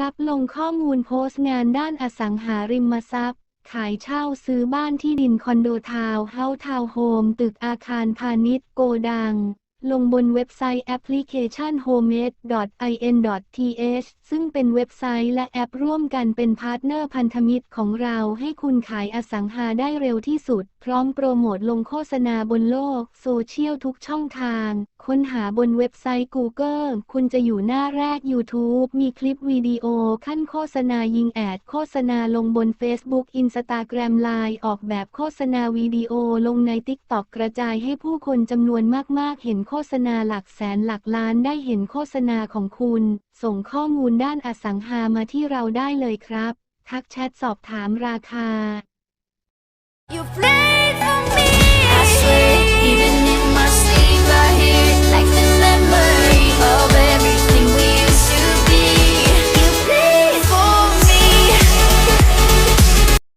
รับลงข้อมูลโพสต์งานด้านอสังหาริมทรัพย์ ขายเช่าซื้อบ้านที่ดินคอนโดทาวน์เฮาส์ทาวน์โฮม ตึกอาคารพาณิชย์โกดัง ลงบนเว็บไซต์แอปพลิเคชัน homemade.in.th ซึ่งเป็นเว็บไซต์และแอปร่วมกันเป็นพาร์ทเนอร์พันธมิตรของเราให้คุณขายอสังหาได้เร็วที่สุด พร้อมโปรโมทลงโฆษณาบนโลก โซเชียลทุกช่องทาง ค้นหาบนเว็บไซต์ Google คุณจะอยู่หน้าแรก YouTube มีคลิปวิดีโอขั้นโฆษณายิงแอด โฆษณาลงบน Facebook Instagram Line ออกแบบโฆษณาวิดีโอลงใน TikTok กระจายให้ผู้คนจำนวนมากๆเห็นโฆฆษณาหลักแสนหลักล้านได้เห็นโฆษณาของคุณ ส่งข้อมูลด้านอสังหามาที่เราได้เลยครับ ทักแชทสอบถามราคา You're